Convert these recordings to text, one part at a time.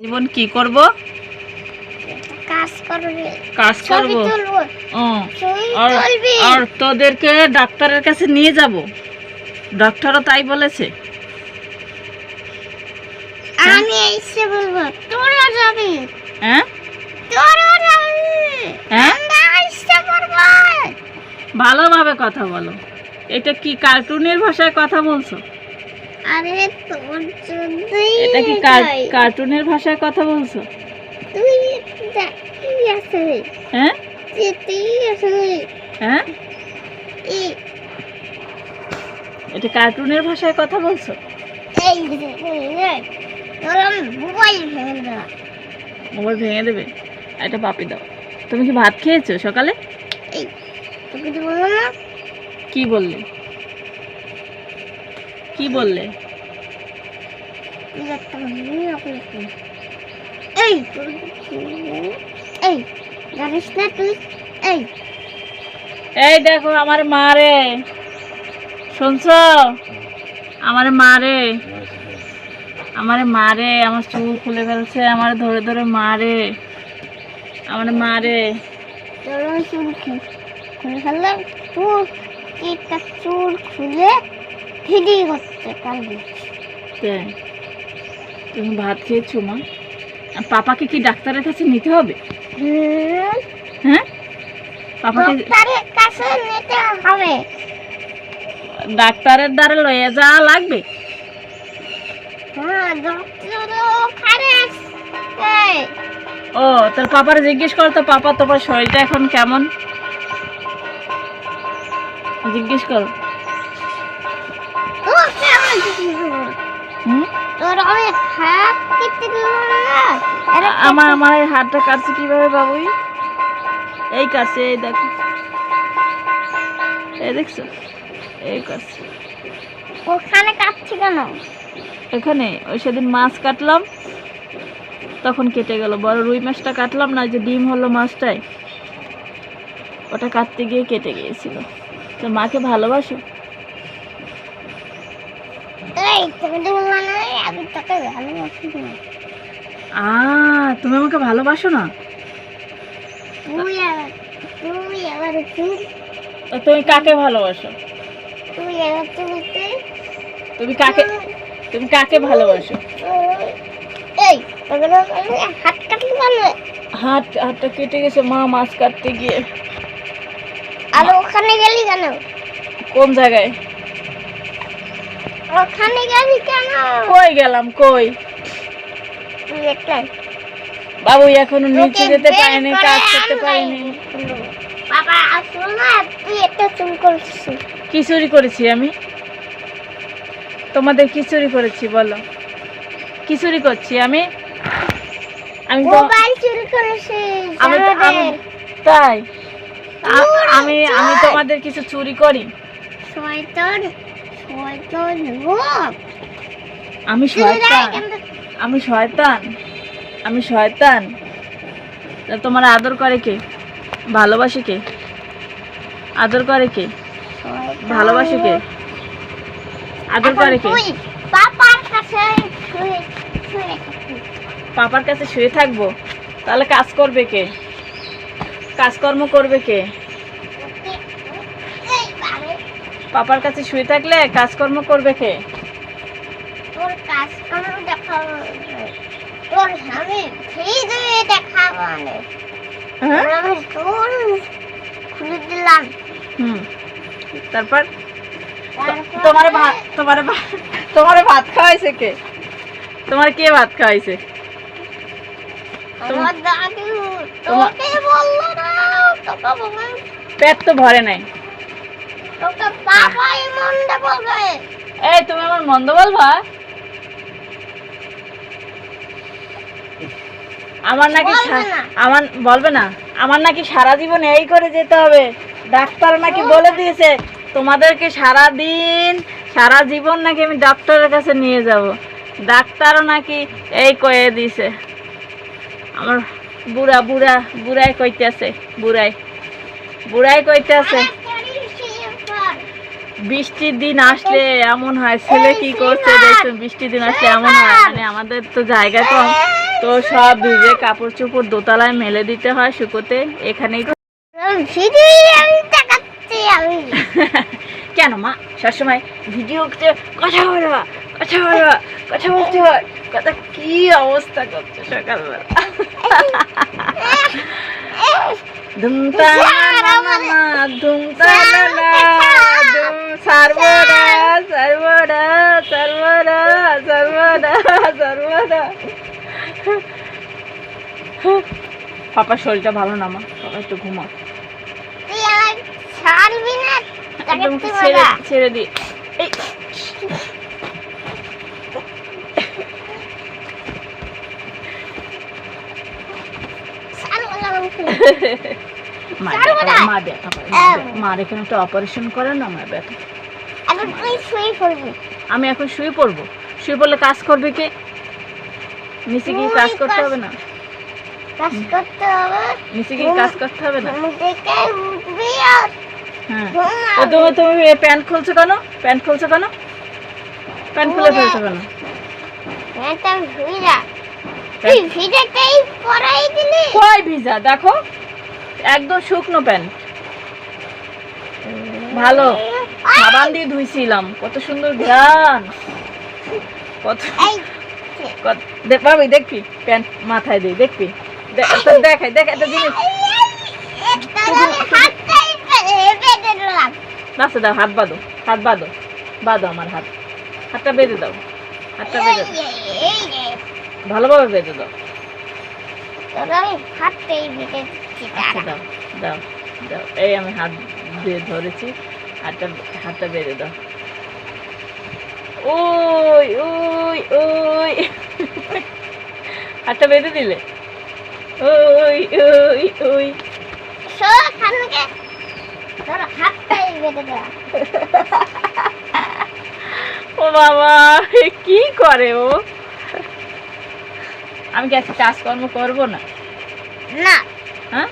জীবন কি করব? কাজ করবে। কাজ করব? ও আর আর তোদেরকে ডাক্তারের কাছে নিয়ে যাব। ডক্টরও তাই বলেছে। আমি এসে বলব তোরা যাবি। হ্যাঁ? তোরা যাবি। হ্যাঁ? ভালোভাবে কথা বলো। এটা কি কার্টুনের ভাষায় কথা বলছো? আরে তোর জন্যই এটা কি কার্টুনের ভাষায় কথা বলছো? তুই দেখি আছে হ্যাঁ? যেতেই আছে হ্যাঁ? এটা কার্টুনের ভাষায় কথা বলছো? এই মোবাইল ভেঙে দেওয়া মোবাইল ভেঙে দেবে? এটা পাপি দাও। তুমি কি ভাত খেয়েছো সকালে? এই তোকে তো বলব না। কি বললে? কি বললে? এই জানিস না তুই? এই। এই দেখো আমার মা রে। শুনছো? আমার মা রে। আমার মা রে আমার চুল খুলে ফেলছে আমার ধরে ধরে মা রে। আমার মা রে। চুল খুলে ফেললাম। চুল চুল খুলে পারবি তাই? তুমি ভাত খেয়েছো মা? আর পাপাকে কি ডাক্তারের কাছে নিতে হবে? হ্যাঁ? পাপাকে ডক্টরের কাছে নিতে হবে। ডাক্তারের দ্বারা লয়ে যাওয়া লাগবে? হ্যাঁ ও তোর পাপার জিজ্ঞেস কর তো পাপা তোমার শরীরটা এখন কেমন? জিজ্ঞেস কর। আমার আমার এই হাতটা কাটছে কীভাবে বাবুই? এই কাটছে এই দেখো। এই দেখছ? এই কাটছে। ওখানে কাটছি কেন? এখানে ওই সেদিন মাছ কাটলাম তখন কেটে গেল। বড় রুই মাছটা কাটলাম না যে ডিম হলো মাছটায়। ওটা কাটতে গিয়ে কেটে গিয়েছিল। তো মাকে ভালোবাসো এই তুমি তো বললা না আমি তোকে ভালোবাসি না আ তুমি আমাকে ভালোবাসো না? তুমি কাকে ভালোবাসো? তুমি কাকে তুমি কাকে ভালোবাসো? হাত হাতটা কেটে গেছে মা মাছ কাটতে গিয়ে। আর ওখানে গেলি কেন? কোন জায়গায়? ওখানে গেলি কেন? কই গেলাম কই? বাবু এখনও নিচে যেতে পারিনি কাজ করতে। পারিনি। বাবা আসলো না তুই একটা করছিস। কি চুরি করেছি আমি? তোমাদের কি চুরি করেছি বলো। কি চুরি করছি আমি? আমি মোবাইল চুরি আমি তাই। আমি আমি তোমাদের কিছু চুরি করি? শয়তান। আমি শয়তান। আমি শয়তান। আমি শয়তান। তোমার আদর করে কে? ভালোবাসে কে? আদর করে কে? ভালোবাসে কে? আদর করে কে? পাপার কাছে। পাপার কাছে শুয়ে থাকব? তাহলে কাজ করবে কে? কাজকর্ম করবে কে? পাপার কাছে শুয়ে থাকলে কাজকর্ম করবে কে? তোর দেখাবো। তোর স্বামী। হ্যাঁ? আমি চুল খুলে দিলাম। হুম। তারপর? তোমার ভাত তোমার তোমার ভাত খাওয়াইছে কে? তোমার কে ভাত খাওয়াইছে? দাদু তোমার- তোকে বলল না পেট তো ভরে নাই তোকে বাবাই মন্দে বলবে এই তুমি আমার মন্দ বলবা? আমার নাকি। আমার বলবে না। আমার নাকি সারা জীবন এই করে যেতে হবে। ডাক্তার নাকি বলে দিয়েছে তোমাদেরকে সারা দিন সারা জীবন নাকি আমি ডাক্তারের কাছে নিয়ে যাব। ডাক্তারও নাকি এই কয়ে দিয়েছে। আমার বুড়া বুড়া বুড়াই কইতেছে বুড়াই। বুড়াই কইতেছে। আরে, করিস কি ব্যাপার? বৃষ্টির দিন আসলে এমন হয় ছেলে কি করছে দেখছেন বৃষ্টির দিন আসলে এমন হয়। মানে আমাদের তো জায়গা কম তো সব ভিজে কাপড় চোপড় দোতলায় মেলে দিতে হয় শুকোতে এখানেই তো কেন মা? সবসময় ভিডিও কথা বলবা কথা বলবা কথা বলতে হয়। কথা কি অবস্থা করছে সকালবেলা? ধুমতা ধুমতা সর্বদা সর্বদা সর্বদা সর্বদা সর্বদা। পাপার শরীরটা ভালো না মা? পাপা একটু ঘুমা ছেড়ে দি। এই। মা ব্যথা মা ব্যথা পায় মার এখানে একটা অপারেশন করে না আমার ব্যথা। এখন তুই শুয়ে পড়বি। আমি এখন শুয়ে পড়ব। শুয়ে পড়লে কাজ করবে কে? নিচে গিয়ে কাজ করতে হবে না। কাজ করতে হবে। নিচে গিয়ে কাজ করতে হবে না। ঘুম থেকে উঠবি আর হ্যাঁ। ও তুমি তুমি প্যান্ট খুলছো কেন? প্যান্ট খুলছো কেন? প্যান্ট খুলে ফেলছো কেন? এটা ভিজা। তুই ভিজাতেই পরাই দিলি। কই ভিজা? দেখো। একদম শুকনো প্যান্ট। ভালো। সাবান দিয়ে ধুইছিলাম। কত সুন্দর ঘ্রাণ। কত দে- দেখবি? প্যান্ট মাথায় দিই দেখবি? দেখাই দেখ একটা জিনিস। নাচে দাও হাত বাঁধো হাত বাঁধো বাঁধো আমার হাত। হাতটা বেঁধে দাও হাতটা বেঁধে দাও। ভালোভাবে বেঁধে দাও। আমি হাতটাই আচ্ছা দাঁড়া। দাও দাও দাও। এই আমি হাত দিয়ে ধরেছি হাতটা হাতটা বেঁধে দাও। ওই ওই ওই। হাতটা বেঁধে দিলে। ওই ওই ওই। ও বাবা কি করে ও? আমি কি একটা কাজকর্ম করব না? না। হ্যাঁ?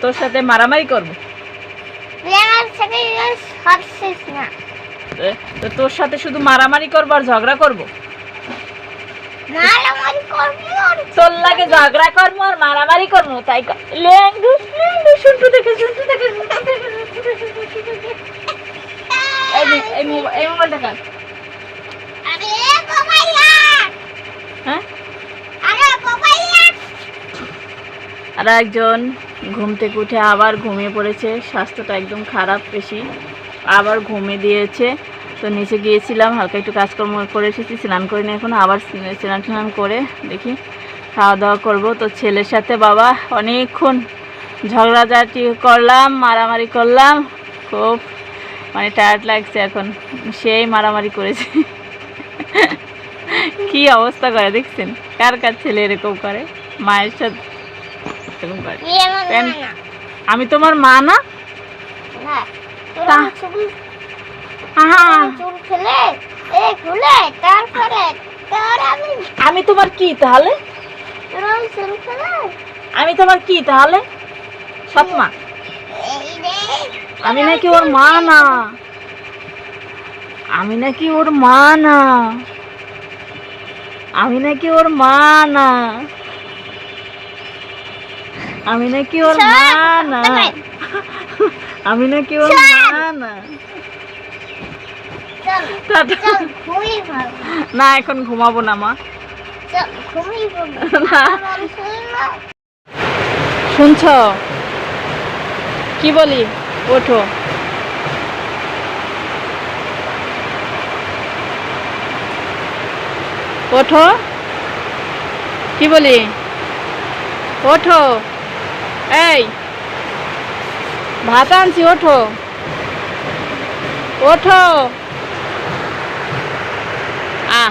তোর সাথে মারামারি করব? তো তোর সাথে শুধু মারামারি করব আর ঝগড়া করব? মারামারি করবি তোর লাগে ঝগড়া করব আর মারামারি করব তাই ক- লেঙ্গু লেঙ্গু শুনটু দেখে শুনটু দেখে। এই মোবাইলটা হ্যাঁ আরে বাবাইয়া আর একজন ঘুম থেকে উঠে আবার ঘুমিয়ে পড়েছে। স্বাস্থ্যটা একদম খারাপ বেশি। আবার ঘুমিয়ে দিয়েছে। তো নিচে গিয়েছিলাম, হালকা একটু কাজকর্ম করে এসেছি, স্নান করে নিয়ে এখন আবার স্ন- স্নান টান করে দেখি খাওয়া দাওয়া করব। তো ছেলের সাথে বাবা অনেকক্ষণ ঝগড়াঝাটি করলাম, মারামারি করলাম। খুব মানে টায়ার্ড লাগছে এখন। সেই মারামারি করেছে। কি অবস্থা করে দেখছেন? কার কার ছেলে এরকম করে? মায়ের সাথে এরকম করে আমি তোমার মা না? তা- আমি তোমার কি তাহলে? আমি তোমার কি তাহলে? সৎ মা এই রে আমি নাকি ওর মা না? আমি নাকি ওর মা না? আমি নাকি ওর মা না? আমি নাকি ওর মা না। আমি নাকি ওর মা না। না এখন ঘুমাবো না মা। শুনছ? কি বলি? ওঠো। ওঠো। কি বলি? ওঠো। এই, ভাত আনছি, ওঠো। ওঠো। আহ।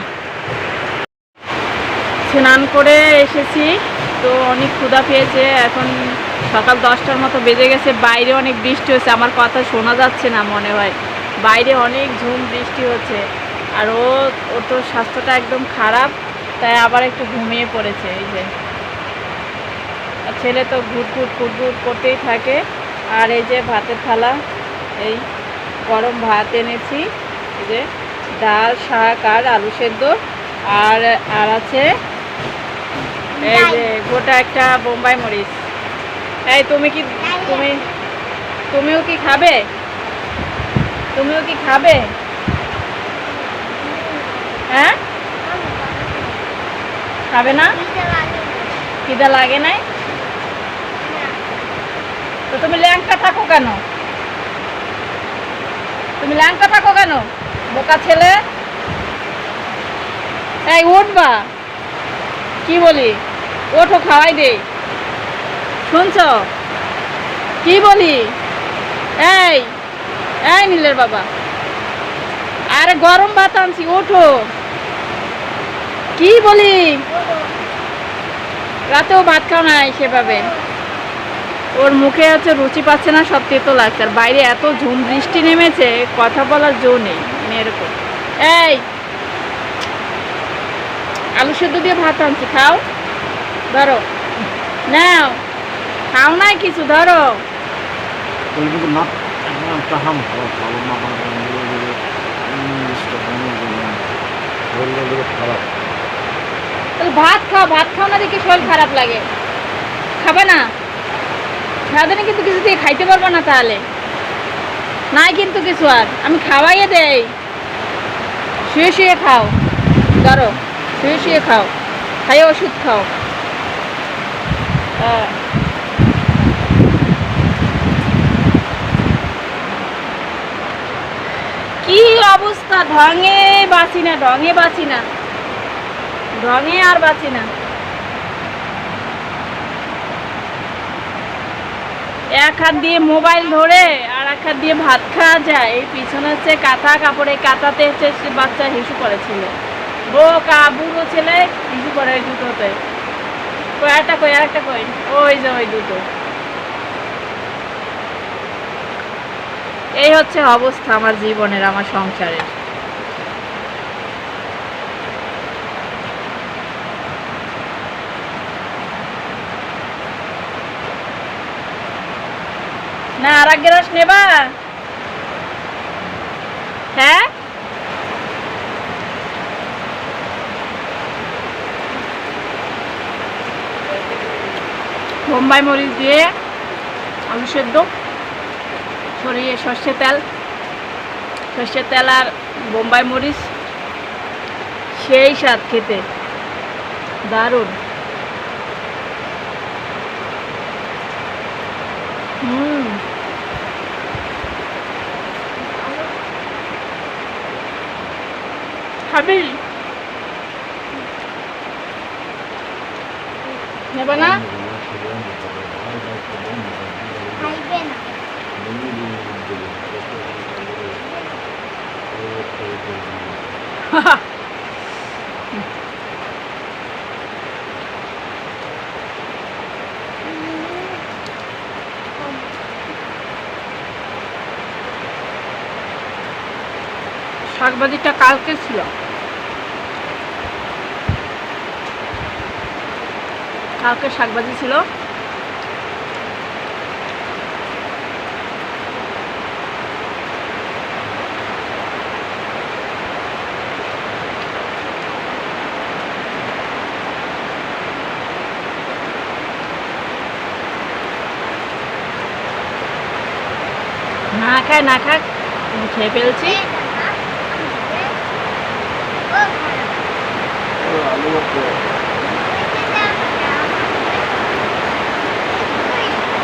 স্নান করে এসেছি, তো অনেক ক্ষুধা পেয়েছে, এখন সকাল দশটার মতো বেজে গেছে, বাইরে অনেক বৃষ্টি হচ্ছে, আমার কথা শোনা যাচ্ছে না মনে হয়। বাইরে অনেক ঝুম বৃষ্টি হচ্ছে, আর ও, ওর তো স্বাস্থ্যটা একদম খারাপ, তাই আবার একটু ঘুমিয়ে পড়েছে, এই যে। আর ছেলে তো ঘুট ঘুট ঘুট করতেই থাকে। আর এই যে ভাতের থালা, এই গরম ভাত এনেছি। এই যে ডাল, শাক আর আলু সেদ্ধ। আর আর আছে এই যে গোটা একটা বোম্বাই মরিচ। এই তুমি কি, তুমি, তুমিও কি খাবে? তুমিও কি খাবে? হ্যাঁ? খাবে না? খিদা লাগে নাই? তো তুমি ল্যাংটা থাকো কেন? তুমি ল্যাংটা থাকো কেন? বোকা ছেলে? এই উঠবা কি বলি? ওঠো, খাওয়াই দে। শুনছ? কি বলি? এই এই নীলের বাবা। আরে, গরম ভাত আনছি, ওঠো। কি বলি? রাতেও ভাত খাও নাই সেভাবে। ওর মুখে হচ্ছে রুচি পাচ্ছে না, সব তেতো লাগছে। আর বাইরে এত ঝুম বৃষ্টি নেমেছে, কথা বলার জো নেই মানে এরকম। এই! আলু সেদ্ধ দিয়ে ভাত আনছি, খাও। ধরো। নাও। খাও নাই কিছু, ধরো। ভাত খাও ভাত খাও না দেখি শরীর খারাপ লাগে। খাবে না? সারাদিনে কিন্তু কিছু দিয়ে খাইতে পারব না তাহলে। নাই কিন্তু কিছু আর। আমি খাওয়াইয়ে দেই। শুয়ে শুয়ে খাও। ধরো, শুয়ে শুয়ে খাও। খাইয়ে ওষুধ খাও। হ্যাঁ। কি অবস্থা? ঢঙে বাঁচি না, ঢঙে বাঁচি না। ঢঙে আর বাঁচি না। এক হাত দিয়ে মোবাইল ধরে আর এক হাত দিয়ে ভাত খাওয়া যায়। এই পিছনে হচ্ছে কাঁথা কাপড়ে, কাঁথাতে হচ্ছে সে বাচ্চা হিসু করেছিল বোকা, বুড়ো ছেলে হিসু করে ওই দুটোতে কই একটা কই? ওই যে ওই দুটো। এই হচ্ছে অবস্থা আমার জীবনের, আমার সংসারের। না, আর এক গ্লাস নেবা? হ্যাঁ? বোম্বাই মরিচ দিয়ে আলু সেদ্ধ ছড়িয়ে সর্ষে তেল সর্ষে তেল আর বোম্বাই মরিচ, সেই স্বাদ খেতে দারুণ। খাবি নেবে না শাকভাজিটা কালকে ছিল। কালকে শাকভাজি ছিল। না খায় না খাক খেয়ে ফেলছি। আলু ভর্তা আলু ভর্তা তা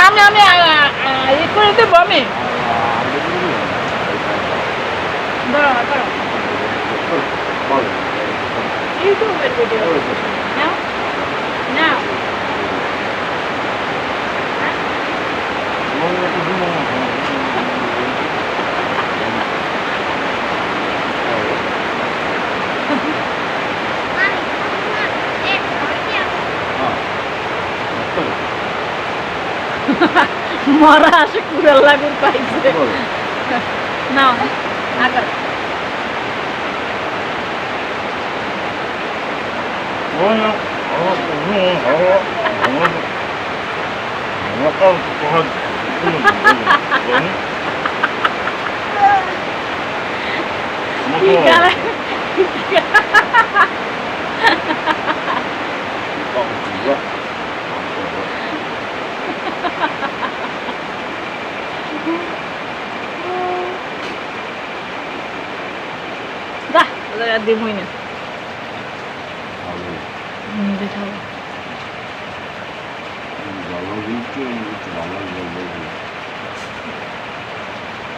আমি আমি আ, আ, ই করে দেবো আমি ধরো ধরো ইউটিউবের ভিডিও নাও নাও মরা আসে কুড়াল লাগুর পাইছে নাও আগার Oh, কি কালার যা দিমই না।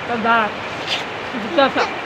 তো দাঁড়া.